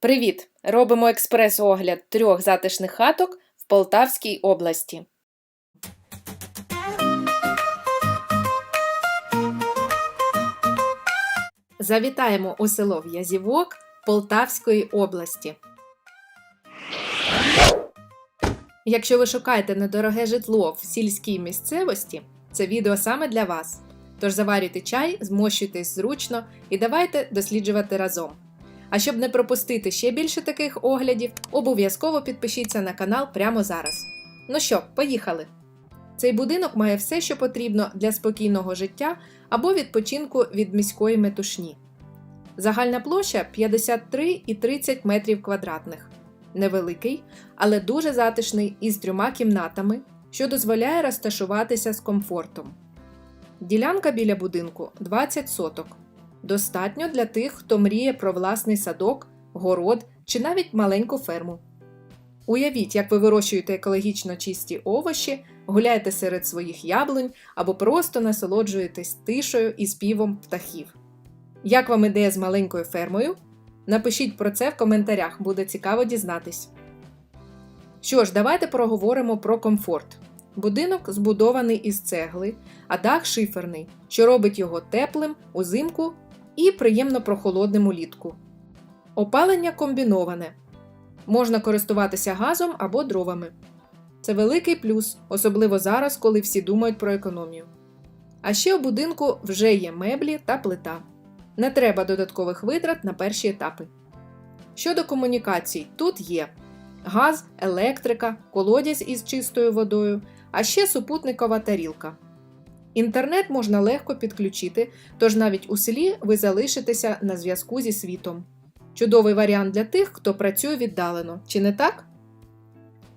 Привіт! Робимо експрес-огляд трьох затишних хаток в Полтавській області. Завітаємо у село В'язівок Полтавської області. Якщо ви шукаєте недороге житло в сільській місцевості, це відео саме для вас. Тож заварюйте чай, змощуйтесь зручно і давайте досліджувати разом. А щоб не пропустити ще більше таких оглядів, обов'язково підпишіться на канал прямо зараз. Ну що, поїхали! Цей будинок має все, що потрібно для спокійного життя або відпочинку від міської метушні. Загальна площа 53,30 метрів квадратних. Невеликий, але дуже затишний із трьома кімнатами, що дозволяє розташуватися з комфортом. Ділянка біля будинку 20 соток. Достатньо для тих, хто мріє про власний садок, город чи навіть маленьку ферму. Уявіть, як ви вирощуєте екологічно чисті овочі, гуляєте серед своїх яблунь або просто насолоджуєтесь тишою і співом птахів. Як вам ідея з маленькою фермою? Напишіть про це в коментарях, буде цікаво дізнатись. Що ж, давайте проговоримо про комфорт. Будинок збудований із цегли, а дах шиферний, що робить його теплим узимку і приємно прохолодним улітку. Опалення комбіноване. Можна користуватися газом або дровами. Це великий плюс, особливо зараз, коли всі думають про економію. А ще у будинку вже є меблі та плита. Не треба додаткових витрат на перші етапи. Щодо комунікацій, тут є газ, електрика, колодязь із чистою водою, а ще супутникова тарілка. Інтернет можна легко підключити, тож навіть у селі ви залишитеся на зв'язку зі світом. Чудовий варіант для тих, хто працює віддалено, чи не так?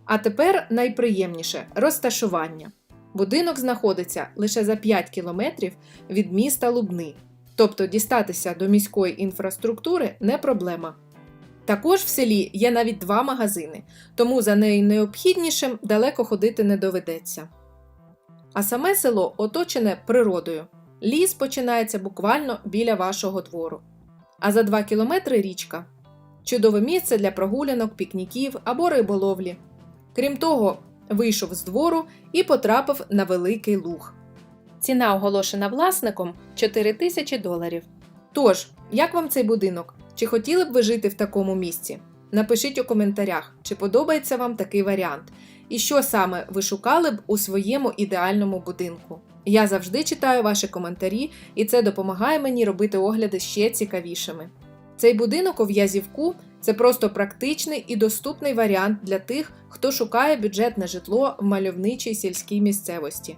А тепер найприємніше розташування. Будинок знаходиться лише за 5 кілометрів від міста Лубни, тобто дістатися до міської інфраструктури не проблема. Також в селі є навіть два магазини, тому за найнеобхіднішим далеко ходити не доведеться. А саме село оточене природою. Ліс починається буквально біля вашого двору. А за 2 кілометри річка чудове місце для прогулянок, пікніків або риболовлі. Крім того, вийшов з двору і потрапив на великий луг. Ціна оголошена власником 4 тисячі доларів. Тож, як вам цей будинок? Чи хотіли б ви жити в такому місці? Напишіть у коментарях, чи подобається вам такий варіант, і що саме ви шукали б у своєму ідеальному будинку. Я завжди читаю ваші коментарі, і це допомагає мені робити огляди ще цікавішими. Цей будинок у в'язівку це просто практичний і доступний варіант для тих, хто шукає бюджетне житло в мальовничій сільській місцевості.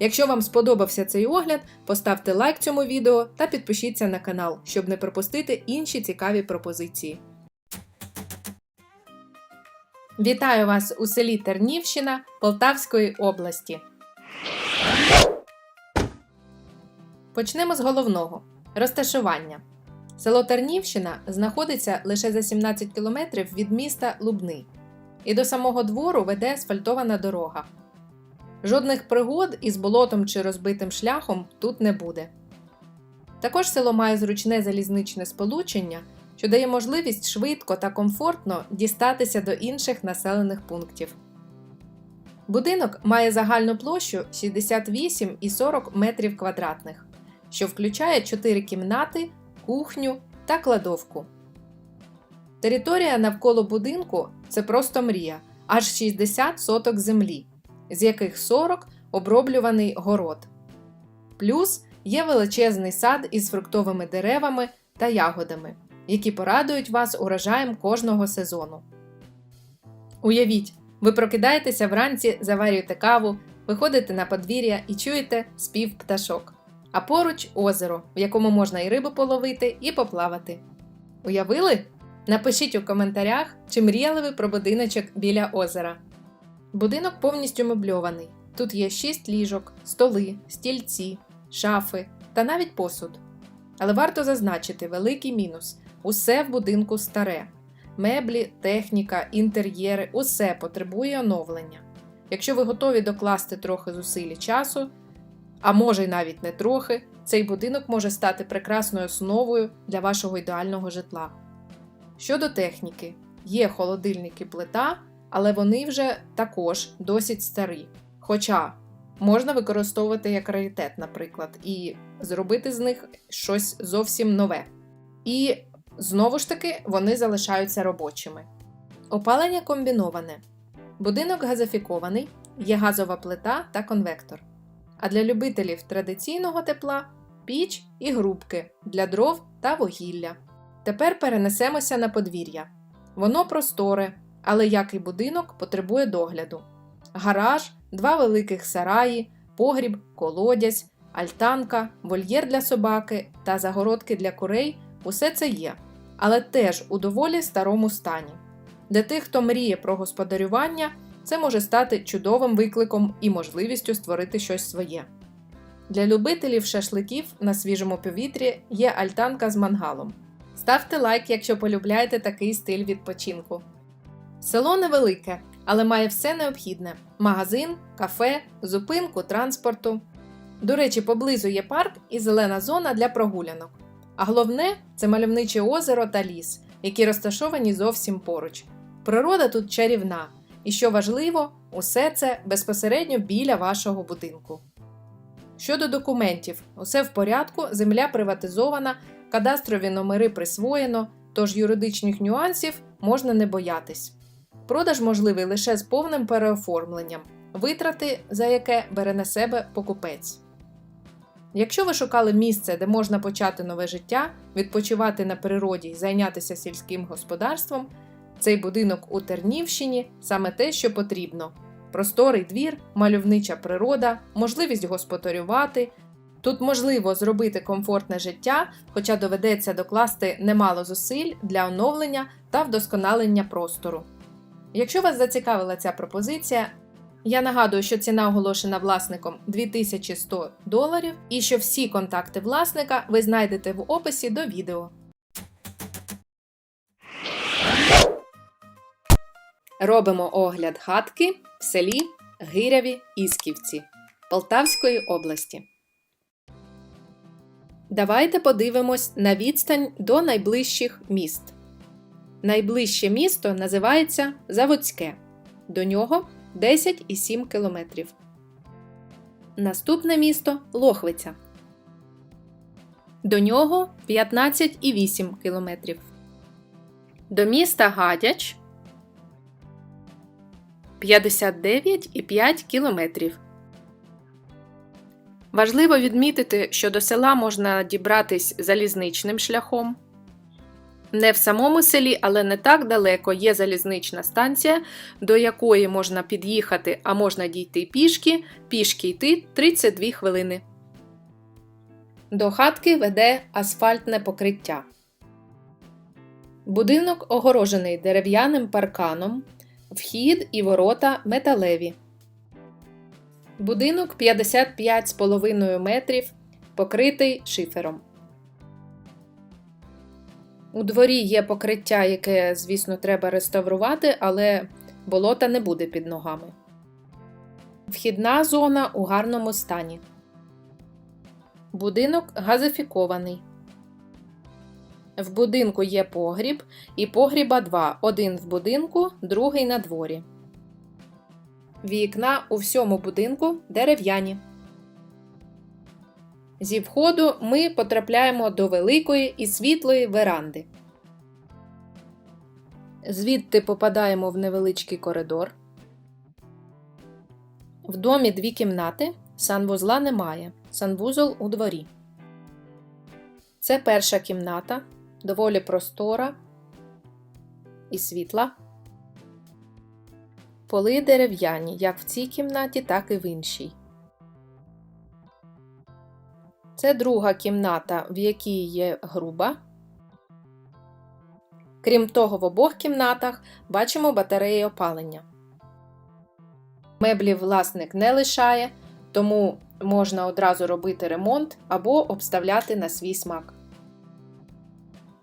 Якщо вам сподобався цей огляд, поставте лайк цьому відео та підпишіться на канал, щоб не пропустити інші цікаві пропозиції. Вітаю вас у селі Тернівщина Полтавської області. Почнемо з головного розташування. Село Тернівщина знаходиться лише за 17 кілометрів від міста Лубни, і до самого двору веде асфальтована дорога. Жодних пригод із болотом чи розбитим шляхом тут не буде. Також село має зручне залізничне сполучення, що дає можливість швидко та комфортно дістатися до інших населених пунктів. Будинок має загальну площу 68,40 метрів квадратних, що включає 4 кімнати, кухню та кладовку. Територія навколо будинку це просто мрія, аж 60 соток землі з яких 40 оброблюваний город. Плюс є величезний сад із фруктовими деревами та ягодами, які порадують вас урожаєм кожного сезону. Уявіть, ви прокидаєтеся вранці, заварюєте каву, виходите на подвір'я і чуєте спів пташок, а поруч озеро, в якому можна і рибу половити, і поплавати. Уявили? Напишіть у коментарях, чи мріяли ви про будиночок біля озера. Будинок повністю мебльований. Тут є 6 ліжок, столи, стільці, шафи та навіть посуд. Але варто зазначити великий мінус: усе в будинку старе. Меблі, техніка, інтер'єри усе потребує оновлення. Якщо ви готові докласти трохи зусиль і часу, а може й навіть не трохи, цей будинок може стати прекрасною основою для вашого ідеального житла. Щодо техніки, є холодильник і плита, але вони вже також досить старі. Хоча можна використовувати як раритет, наприклад, і зробити з них щось зовсім нове. І знову ж таки вони залишаються робочими. Опалення комбіноване. Будинок газифікований, є газова плита та конвектор. А для любителів традиційного тепла піч і грубки для дров та вугілля. Тепер перенесемося на подвір'я. Воно просторе, але як і будинок, потребує догляду. Гараж, два великих сараї, погріб, колодязь, альтанка, вольєр для собаки та загородки для курей усе це є, але теж у доволі старому стані. Для тих, хто мріє про господарювання, це може стати чудовим викликом і можливістю створити щось своє. Для любителів шашликів на свіжому повітрі є альтанка з мангалом. Ставте лайк, якщо полюбляєте такий стиль відпочинку. Село невелике, але має все необхідне: магазин, кафе, зупинку, транспорту. До речі, поблизу є парк і зелена зона для прогулянок. А головне це мальовниче озеро та ліс, які розташовані зовсім поруч. Природа тут чарівна, і що важливо, усе це безпосередньо біля вашого будинку. Щодо документів, усе в порядку, земля приватизована, кадастрові номери присвоєно, тож юридичних нюансів можна не боятись. Продаж можливий лише з повним переоформленням, витрати, за яке бере на себе покупець. Якщо ви шукали місце, де можна почати нове життя, відпочивати на природі і зайнятися сільським господарством, цей будинок у Тернівщині саме те, що потрібно: просторий двір, мальовнича природа, можливість господарювати. Тут можливо зробити комфортне життя, хоча доведеться докласти немало зусиль для оновлення та вдосконалення простору. Якщо вас зацікавила ця пропозиція, я нагадую, що ціна оголошена власником 2100 доларів і що всі контакти власника ви знайдете в описі до відео. Робимо огляд хатки в селі Гиряві Ісківці Полтавської області. Давайте подивимось на відстань до найближчих міст. Найближче місто називається Заводське. До нього 10,7 км. Наступне місто Лохвиця. До нього 15,8 км. До міста Гадяч 59,5 км. Важливо відмітити, що до села можна дібратись залізничним шляхом. Не в самому селі, але не так далеко є залізнична станція, до якої можна під'їхати, а можна дійти пішки, пішки йти 32 хвилини. До хатки веде асфальтне покриття. Будинок огорожений дерев'яним парканом, вхід і ворота металеві. Будинок 55,5 метрів, покритий шифером. У дворі є покриття, яке, звісно, треба реставрувати, але болота не буде під ногами. Вхідна зона у гарному стані. Будинок газифікований. В будинку є погріб і погріба два. Один в будинку, другий на дворі. Вікна у всьому будинку дерев'яні. Зі входу ми потрапляємо до великої і світлої веранди. Звідти попадаємо в невеличкий коридор. В домі дві кімнати. Санвузла немає. Санвузол у дворі. Це перша кімната. Доволі простора і світла. Поли дерев'яні як в цій кімнаті, так і в іншій. Це друга кімната, в якій є груба. Крім того, в обох кімнатах бачимо батареї опалення. Меблів власник не лишає, тому можна одразу робити ремонт або обставляти на свій смак.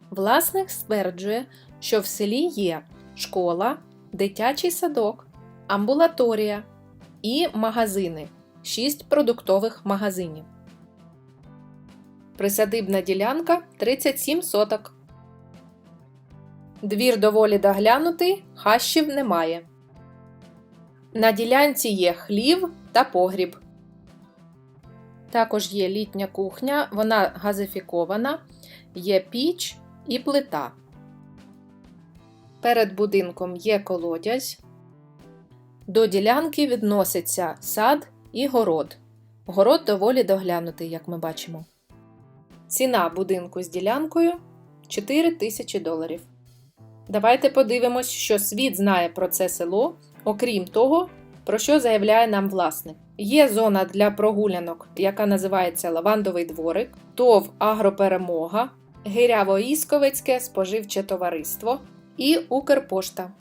Власник стверджує, що в селі є школа, дитячий садок, амбулаторія і магазини 6 продуктових магазинів. Присадибна ділянка 37 соток. Двір доволі доглянутий, хащів немає. На ділянці є хлів та погріб. Також є літня кухня, вона газифікована, є піч і плита. Перед будинком є колодязь. До ділянки відноситься сад і город. Город доволі доглянутий, як ми бачимо. Ціна будинку з ділянкою 4 тисячі доларів. Давайте подивимось, що світ знає про це село, окрім того, про що заявляє нам власник. Є зона для прогулянок, яка називається Лавандовий дворик, ТОВ Агроперемога, Гиряво-Ісковецьке споживче товариство і Укрпошта.